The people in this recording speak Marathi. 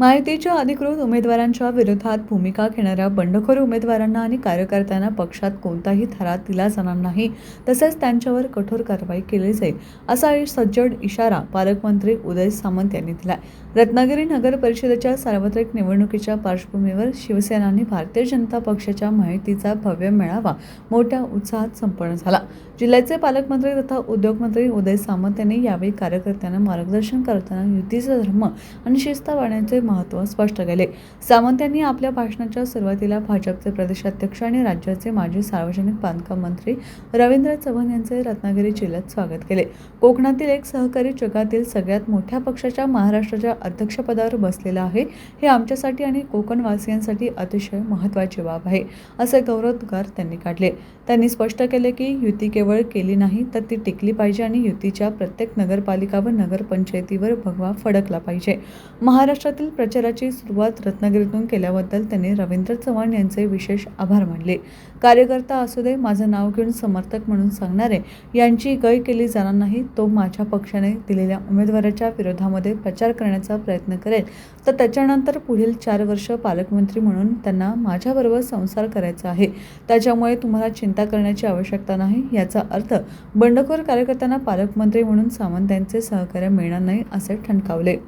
माहितीच्या अधिकृत उमेदवारांच्या विरोधात भूमिका घेणाऱ्या बंडखोर उमेदवारांना आणि कार्यकर्त्यांना पक्षात कोणताही थरार दिला जाणार नाही तसेच त्यांच्यावर कठोर कारवाई केली जाईल असा सज्जड इशारा पालकमंत्री उदय सामंत यांनी दिला रत्नागिरी नगर परिषदेच्या सार्वत्रिक निवडणुकीच्या पार्श्वभूमीवर शिवसेनाने भारतीय जनता पक्षाच्या माहितीचा भव्य मेळावा मोठ्या उत्साहात संपन्न झाला. जिल्ह्याचे पालकमंत्री तथा उद्योगमंत्री उदय सामंत यांनी यावेळी कार्यकर्त्यांना मार्गदर्शन करताना युतीचा धर्म आणि शिस्त वाढण्याचे महत्त्व स्पष्ट केले. सावंत यांनी आपल्या भाषणाच्या सुरुवातीला भाजपचे प्रदेशाध्यक्ष आणि राज्याचे माजी सार्वजनिक बांधकाम मंत्री रवींद्र चव्हाण यांचे रत्नागिरी जिल्ह्यात स्वागत केले. कोकणातील एक सहकारी जगातील सगळ्यात मोठ्या पक्षाच्या महाराष्ट्राच्या अध्यक्षपदावर बसलेला आहे. हे आमच्यासाठी आणि कोकणवासियांसाठी अतिशय महत्त्वाची बाब आहे असे गौरवोद्गार त्यांनी काढले. त्यांनी स्पष्ट केले की युती केवळ केली नाही तर ती टिकली पाहिजे आणि युतीच्या प्रत्येक नगरपालिका व नगरपंचायतीवर भगवा फडकला पाहिजे. महाराष्ट्रातील प्रचाराची सुरुवात रत्नागिरीतून केल्याबद्दल त्यांनी रवींद्र चव्हाण यांचे विशेष आभार मानले. कार्यकर्ता असू दे माझं नाव घेऊन समर्थक म्हणून सांगणारे यांची गय केली जाणार नाही तो माझ्या पक्षाने दिलेल्या उमेदवाराच्या विरोधामध्ये प्रचार करण्याचा प्रयत्न करेल. तर त्याच्यानंतर पुढील चार वर्ष पालकमंत्री म्हणून त्यांना माझ्याबरोबर संसार करायचा आहे. त्याच्यामुळे तुम्हाला चिंता करण्याची आवश्यकता नाही याचा अर्थ बंडखोर कार्यकर्त्यांना पालकमंत्री म्हणून सामंत यांचे सहकार्य मिळणार नाही असे ठणकावले.